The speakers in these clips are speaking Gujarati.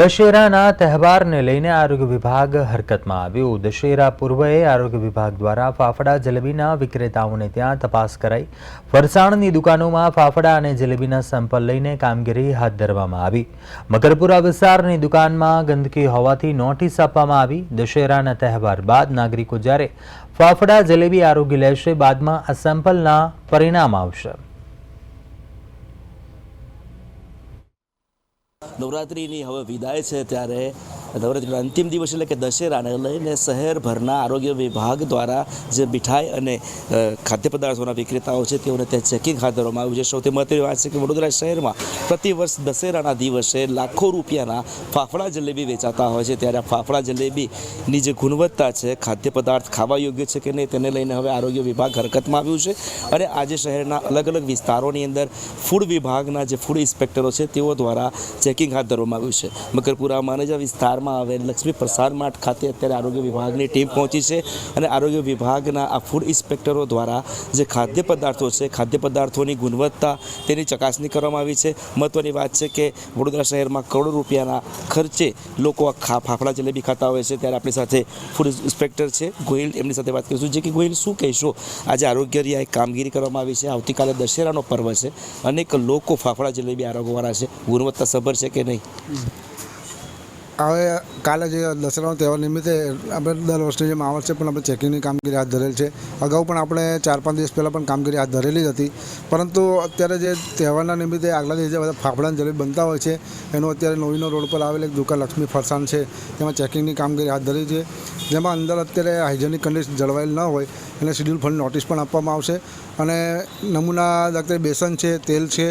દશેરાના તહેવારને લઈને આરોગ્ય વિભાગ હરકતમાં આવ્યું. દશેરા પૂર્વે આરોગ્ય વિભાગ દ્વારા ફાફડા, જલેબીના વિક્રેતાઓને ત્યાં તપાસ કરાઈ. ફરસાણની દુકાનોમાં ફાફડા અને જલેબીના સેમ્પલ લઈને કામગીરી હાથ ધરવામાં આવી. મકરપુરા વિસ્તારની દુકાનમાં ગંદકી હોવાથી નોટિસ આપવામાં આવી. દશેરાના તહેવાર બાદ નાગરિકો જ્યારે ફાફડા, જલેબી આરોગ્ય લેશે, બાદમાં આ સેમ્પલના પરિણામ આવશે. નવરાત્રિની હવે વિદાય છે ત્યારે નવરાત્રિના અંતિમ દિવસ એટલે કે દશેરાને લઈને શહેરભરના આરોગ્ય વિભાગ દ્વારા જે મીઠાઈ અને ખાદ્ય પદાર્થોના વિક્રેતાઓ છે તેઓને ત્યાં ચેકિંગ હાથ ધરવામાં આવ્યું છે. સૌથી મહત્વની વાત છે કે વડોદરા શહેરમાં પ્રતિ વર્ષ દશેરાના દિવસે લાખો રૂપિયાના ફાફડા જલેબી વેચાતા હોય છે. ત્યારે ફાફડા જલેબીની જે ગુણવત્તા છે ખાદ્ય પદાર્થ ખાવા યોગ્ય છે કે નહીં તેને લઈને હવે આરોગ્ય વિભાગ હરકતમાં આવ્યું છે. અને આજે શહેરના અલગ અલગ વિસ્તારોની અંદર ફૂડ વિભાગના જે ફૂડ ઇન્સ્પેક્ટરો છે તેઓ દ્વારા ચેકિંગ હાથ ધરવામાં આવ્યું છે. મકરપુરા, માનેજા વિસ્તારમાં આવેલ લક્ષ્મી પ્રસાદ માર્ટ ખાતે અત્યારે આરોગ્ય વિભાગની ટીમ પહોંચી છે અને આરોગ્ય વિભાગના આ ફૂડ ઇન્સ્પેક્ટરો દ્વારા જે ખાદ્ય પદાર્થો છે, ખાદ્ય પદાર્થોની ગુણવત્તા, તેની ચકાસણી કરવામાં આવી છે. મહત્ત્વની વાત છે કે વડોદરા શહેરમાં કરોડો રૂપિયાના ખર્ચે લોકો આ ફાફડા જલેબી ખાતા હોય છે. ત્યારે આપણી સાથે ફૂડ ઇન્સ્પેક્ટર છે, ગોહિલ, એમની સાથે વાત કરીશું. જે કે ગોહિલ, શું કહેશો? આજે આરોગ્યની આ એક કામગીરી કરવામાં આવી છે. આવતીકાલે દશેરાનો પર્વ છે. અનેક લોકો ફાફડા જલેબી આરોગવાના છે. ગુણવત્તા સભર છે કે નહીં? હવે કાલે જે દસરાનો તહેવાર નિમિત્તે આપણે દર વર્ષની જેમ આ વર્ષે પણ આપણે ચેકિંગની કામગીરી હાથ ધરેલ છે. અગાઉ પણ આપણે ચાર પાંચ દિવસ પહેલાં પણ કામગીરી હાથ ધરેલી જ હતી. પરંતુ અત્યારે જે તહેવારના નિમિત્તે આગલા દિવસે બધા ફાફડા જલેબી બનતા હોય છે, એનું અત્યારે નવીનો રોડ પર આવેલ એક દુકાન લક્ષ્મી ફરસાણ છે. તેમાં ચેકિંગની કામગીરી હાથ ધરી છે. જેમાં અંદર અત્યારે હાઇજેનિક કન્ડિશન જળવાયેલ ન હોય એને શેડ્યુલ ફંડ નોટિસ પણ આપવામાં આવશે. અને નમૂના દાખલે બેસન છે, તેલ છે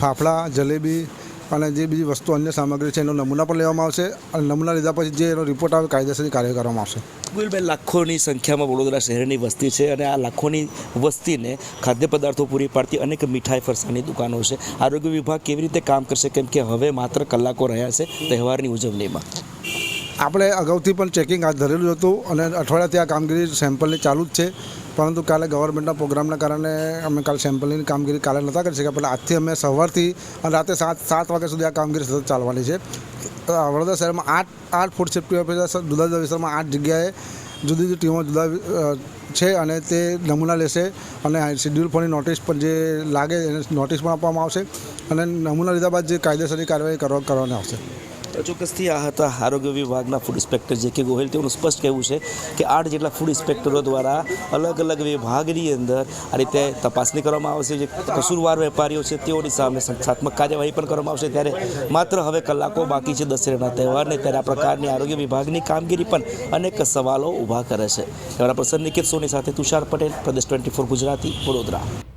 ફાફડા, જલેબી અને જે બીજી વસ્તુ અન્ય સામગ્રી છે, એનો નમૂના પણ લેવામાં આવશે અને નમૂના લીધા પછી જે એનો રિપોર્ટ આવે કાયદેસરની કાર્ય કરવામાં આવશે. ગોયલભાઈ લાખોની સંખ્યામાં વડોદરા શહેરની વસ્તી છે અને આ લાખોની વસ્તીને ખાદ્ય પદાર્થો પૂરી પાડતી અનેક મીઠાઈ ફરસાની દુકાનો છે. આરોગ્ય વિભાગ કેવી રીતે કામ કરશે? કેમ કે હવે માત્ર કલાકો રહ્યા છે તહેવારની ઉજવણીમાં. આપણે અગાઉથી પણ ચેકિંગ હાથ ધરેલું હતું અને અઠવાડિયાથી આ કામગીરી સેમ્પલની ચાલુ જ છે. પરંતુ કાલે ગવર્મેન્ટના પ્રોગ્રામના કારણે અમે કાલે સેમ્પલની કામગીરી કાલે નહોતા કરી શક્યા પહેલાં આજથી અમે સવારથી અને રાતે સાત સાત વાગ્યા સુધી આ કામગીરી સતત ચાલવાની છે. વડોદરા શહેરમાં આઠ આઠ ફૂડ સેફ્ટી ઓફિસર જુદા જુદા વિસ્તારમાં આઠ જગ્યાએ જુદી જુદી ટીમો જુદા છે અને તે નમૂના લેશે અને શેડ્યુલ ફોરની નોટિસ પણ જે લાગે એને નોટિસ પણ આપવામાં આવશે અને નમૂના લીધા બાદ જે કાયદેસરની કાર્યવાહી કરવા, કરવાની આવશે. ચોક્કસથી આ હતા આરોગ્ય વિભાગના ફૂડ ઇન્સ્પેક્ટર જે કે ગોહિલ, તેઓનું સ્પષ્ટ કહેવું છે કે આઠ જેટલા ફૂડ ઇન્સ્પેક્ટરો દ્વારા અલગ અલગ વિભાગની અંદર આ રીતે તપાસણી કરવામાં આવશે, જે કસૂરવાર વેપારીઓ છે તેઓની સામે સંસ્થાત્મક કાર્યવાહી પણ કરવામાં આવશે. ત્યારે માત્ર હવે કલાકો બાકી છે દશેરાના તહેવારને ત્યારે આ પ્રકારની આરોગ્ય વિભાગની કામગીરી પણ અનેક સવાલો ઊભા કરે છે. એવા પ્રસન્ન નિકેત સોની સાથે તુષાર પટેલ, પ્રદેશ ટ્વેન્ટી ફોર ગુજરાતી, વડોદરા.